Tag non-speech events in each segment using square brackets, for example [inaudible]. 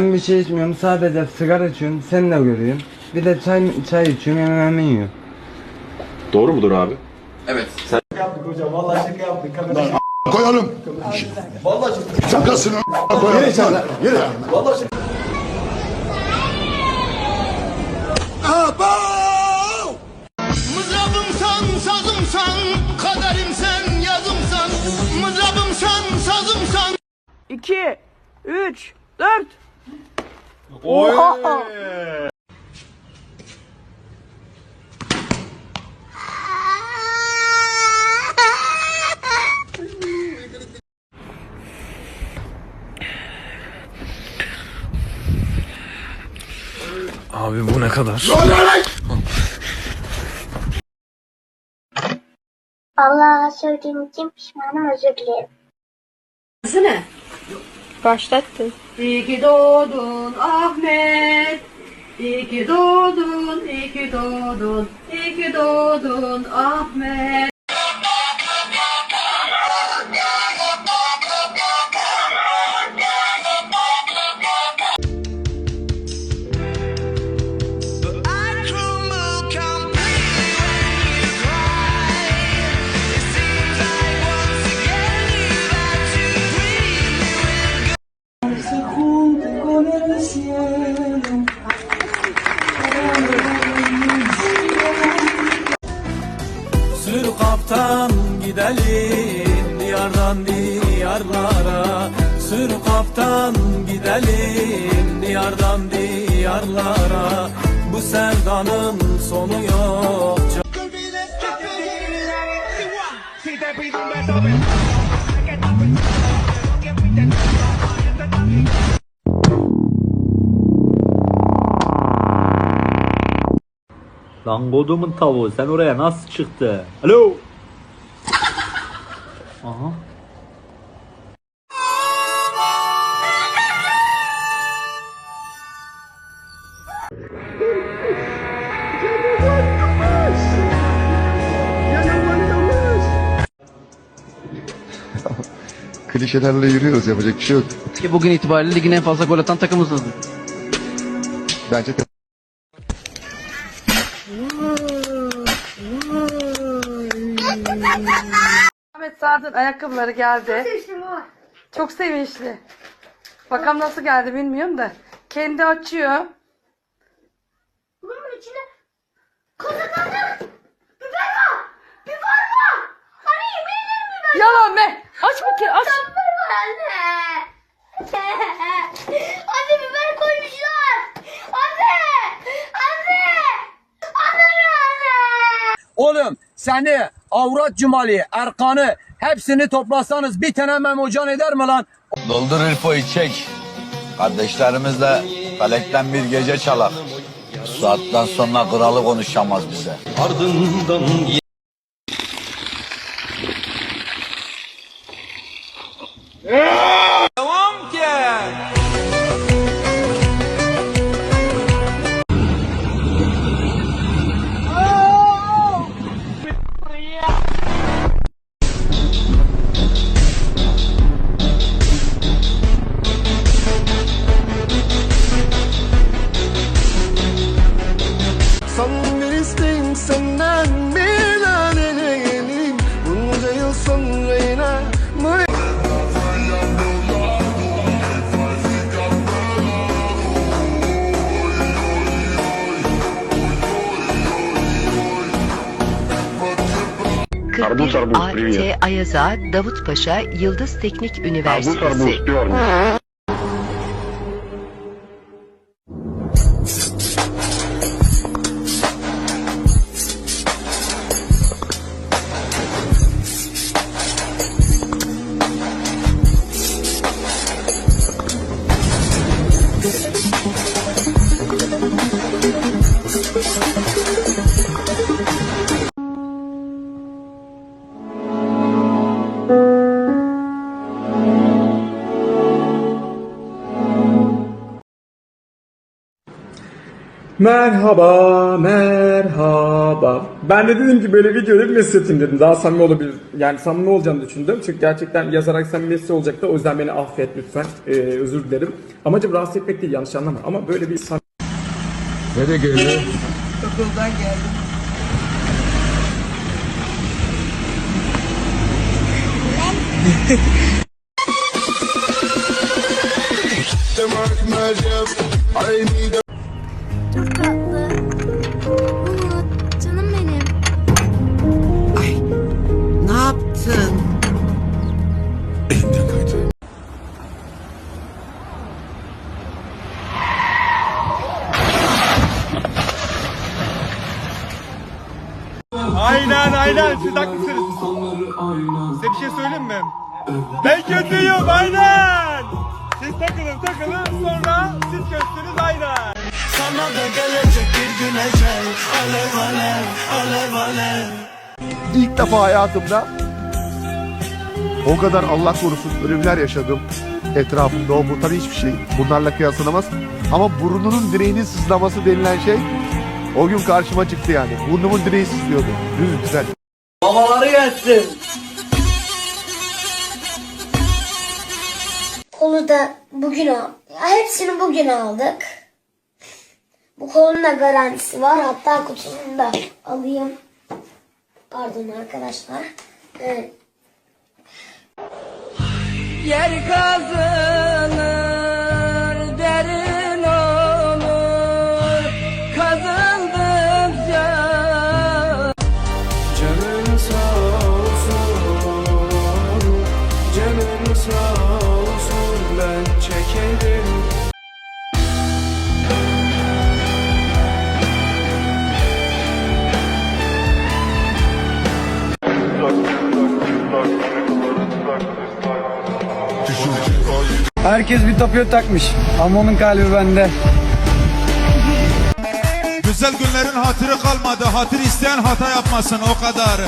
Ben bir şey içmiyorum sadece sigara içiyorum sen de görüyorsun. Bir de çay çay içiyorum yemeğimi yiyorum. Doğru mudur abi? Evet. koyalım. Şakasını koyalım. Yürü sen. Yürü. Mızrabımsan, sazımsan, kaderimsen, yazımsan Mızrabımsan, sazımsan 2, 3, 4. Abi bu ne kadar? Allah'a söylediğim için pişmanım özür dilerim. Başlattın. İyi ki doğdun Ahmet. İyi ki doğdun, iyi ki doğdun, iyi ki doğdun Ahmet. Gidelim diyardan diyarlara Sür kaptan gidelim diyardan diyarlara Bu sevdanın sonu yok Lan kodumun tavuğu sen oraya nasıl çıktı? Alo. Aha. [laughs] Klişelerle yürüyoruz yapacak bir şey yok. Ki bugün itibariyle ligin en fazla gol atan takımısınız. Bence de [laughs] Ahmet Sardın ayakkabıları geldi. Çok sevinçli. Bakalım nasıl geldi bilmiyorum da. Kendi açıyor. Bunun içine kazananı biber var. Biber var. Hani yemin biber Yalan be. Aç bakayım aç. var anne. Anne biber koymuşlar. Anne. Anne. Anne anne. Oğlum seni avrat cumali Erkan'ı hepsini toplasanız bir tane memocan eder mi lan? Doldur İlfo'yu çek. Kardeşlerimizle felekten bir gece çalak. Saatten sonra kralı konuşamaz bize. Son Arbuz, arbuz, привет. AT Ayaza Davut Paşa Yıldız Teknik Üniversitesi. diyor mu? Merhaba, merhaba. Ben de dedim ki böyle videoda bir mesaj atayım dedim. Daha samimi olabilir. Yani samimi olacağını düşündüm. Çünkü gerçekten yazarak samimiyetli olacaktı. O yüzden beni affet lütfen. Ee, özür dilerim. Amacım rahatsız etmek değil yanlış anlama. Ama böyle bir samimi Nereye geliyor? Çok tatlı. Umut, canım benim. Ne yaptın? Aynen aynen siz haklısınız. Size bir şey söyleyeyim mi? Ben kötüyüm aynen. Siz takılın takılın sonra siz kötüsünüz aynen. Sana da gelecek bir gün ecel alev alev alev alev. İlk defa hayatımda o kadar Allah korusun ölümler yaşadım. Etrafımda o bu tabii hiçbir şey. Bunlarla kıyaslanamaz. Ama burnunun direğinin sızlaması denilen şey o gün karşıma çıktı yani. Burnumun direği sızlıyordu. Düz güzel. Babaları gelsin. Kolu da bugün al. Hepsini bugün aldık. Da garantisi var. Hatta kutusunu da alayım. Pardon arkadaşlar. Evet. Yer kazanır derin olur kazandıkça Canın sağ olsun. Canın sağ olsun Herkes bir tapıyor takmış. Ama onun kalbi bende. Güzel günlerin hatırı kalmadı. Hatır isteyen hata yapmasın o kadar.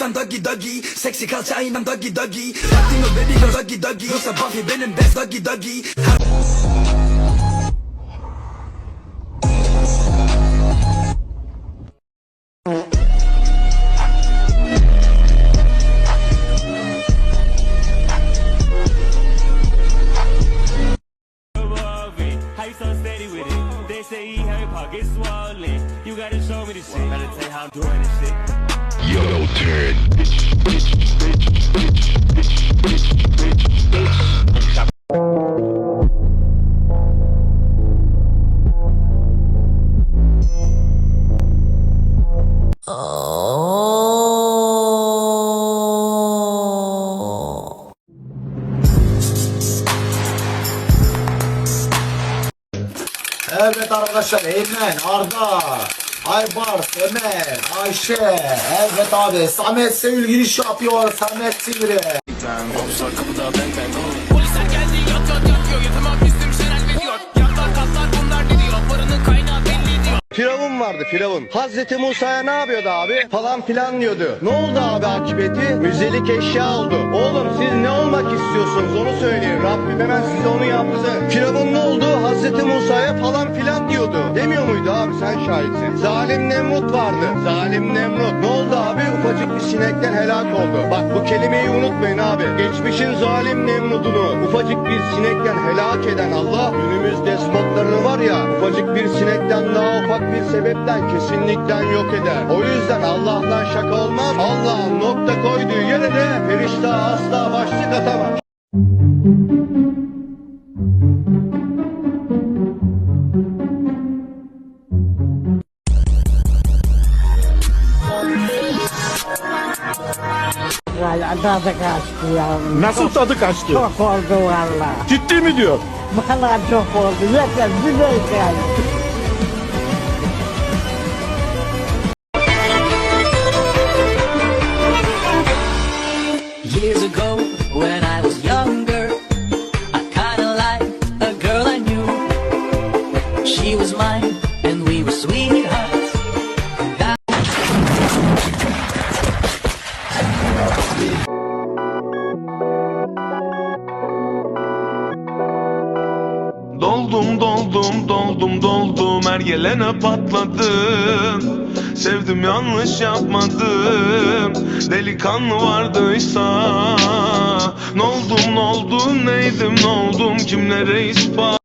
Lütfen doggy doggy Seksi kalça aynen doggy doggy Baktın mı baby doggy doggy Yoksa Buffy benim best doggy doggy Yellow Evet arkadaşlar Eymen, Arda, Aybars, Ömer, Ayşe, evet abi Samet Sevil giriş yapıyor Samet Sivri. Firavun vardı Firavun. Hazreti Musa'ya ne yapıyordu abi? Falan filan diyordu. Ne oldu abi akıbeti? Müzelik eşya oldu. Oğlum siz ne olmak istiyorsunuz onu söyleyin. Rabbim hemen size onu yaptı. Firavun ne oldu? Hazreti Musa'ya falan filan diyordu. Demiyor muydu abi sen şahitsin. Zalim Nemrut vardı. Zalim Nemrut. Ne oldu abi? Ufacık bir sinekten helak oldu. Bak bu kelimeyi unutmayın abi. Geçmişin zalim Nemrut'unu ufacık bir sinekten helak eden Allah günümüz despotlarını var ya ufacık bir sinekten daha ufak bir sebepten kesinlikten yok eder. O yüzden Allah'tan şaka olmaz. Allah'ın nokta koyduğu yere de ferişte asla başlık atamaz. Tadı kaçtı ya. Nasıl tadı kaçtı? Çok oldu valla. Ciddi mi diyor? Valla çok oldu. Yeter bir şey geldi. Doldum doldum doldum doldum her gelene patladım. Sevdim yanlış yapmadım. Delikanlı vardıysa Noldum noldum neydim noldum kimlere ispat